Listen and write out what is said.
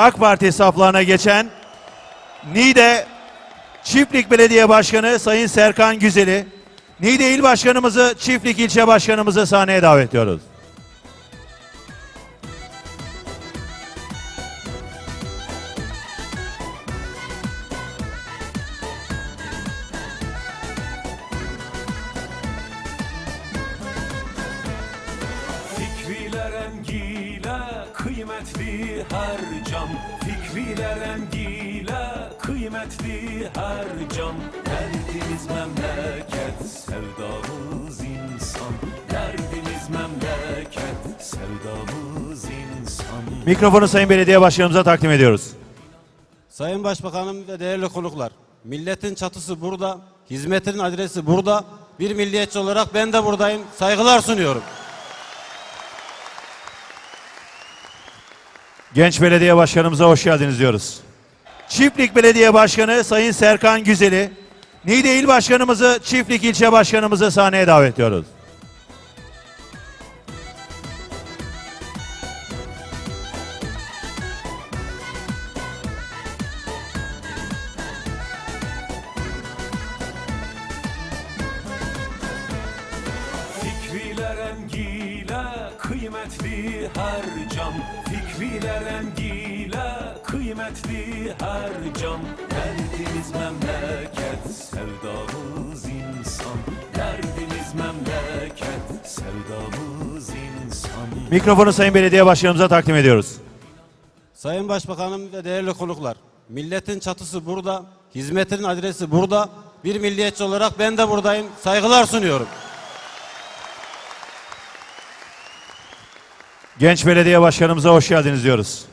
AK Parti saflarına geçen Niğde Çiftlik Belediye Başkanı Sayın Serkan Güzel'i, Niğde İl Başkanımızı, Çiftlik İlçe Başkanımızı sahneye davet ediyoruz. Fikriler engiyle kıymetli her can Fikriler engiyle kıymetli her can Derdimiz memleket, sevdamız insan Derdimiz memleket, sevdamız insan Mikrofonu Sayın Belediye Başkanımıza takdim ediyoruz. Sayın Başbakanım ve değerli konuklar, milletin çatısı burada, hizmetin adresi burada. Bir milliyetçi olarak ben de buradayım. Saygılar sunuyorum. Genç Belediye Başkanımıza hoş geldiniz diyoruz. Çiftlik Belediye Başkanı Sayın Serkan Güzel'i, Niğde İl Başkanımızı, Çiftlik İlçe Başkanımızı sahneye davet ediyoruz. Kıymetli her can Fikriler engiyle kıymetli her can Derdimiz memleket, sevdamız insan Derdimiz memleket, sevdamız insan Mikrofonu Sayın Belediye Başkanımıza takdim ediyoruz. Sayın Başbakanım ve değerli konuklar, milletin çatısı burada, hizmetin adresi burada. Bir milliyetçi olarak ben de buradayım. Saygılar sunuyorum. Genç Belediye Başkanımıza hoş geldiniz diyoruz.